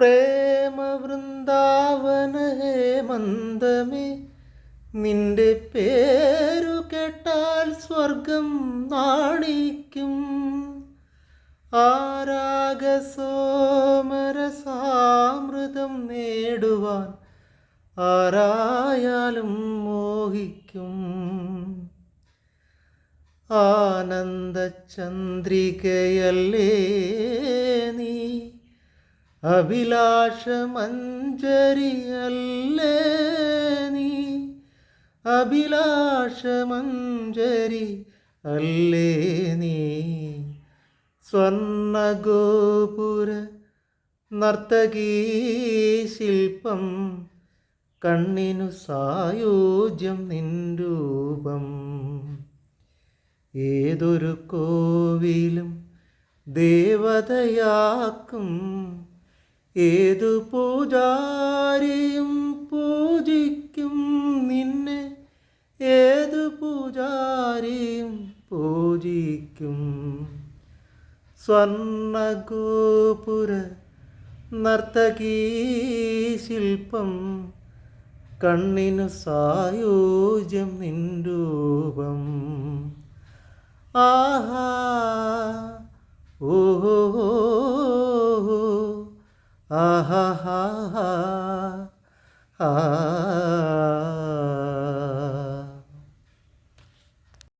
പ്രേമ വൃന്ദാവന ഹേമന്തമേ നിന്റെ പേരു കേട്ടാൽ സ്വർഗം നാണിക്കും. ആരാഗസോമരസാമൃതം നേടുവാൻ ആരായാലും മോഹിക്കും. ആനന്ദചന്ദ്രികയല്ലേ നീ? അഭിലാഷമഞ്ജരിയല്ലേ നീ? അഭിലാഷമഞ്ജരി അല്ലേ നീ? സ്വർണഗോപുര നർത്തകീ ശില്പം കണ്ണിനു സായോജ്യം നിൻ രൂപം ഏതൊരു കോവിലും ദേവതയാക്കും ഏതു പൂജാരിയും പൂജിക്കും നിന്നെ. ഏതു പൂജാരിയും പൂജിക്കും. സ്വർണഗോപുര നർത്തകീ ശില്പം കണ്ണിനു സായോജ്യം നിൻ രൂപം. ആഹാ. ha ha ha ha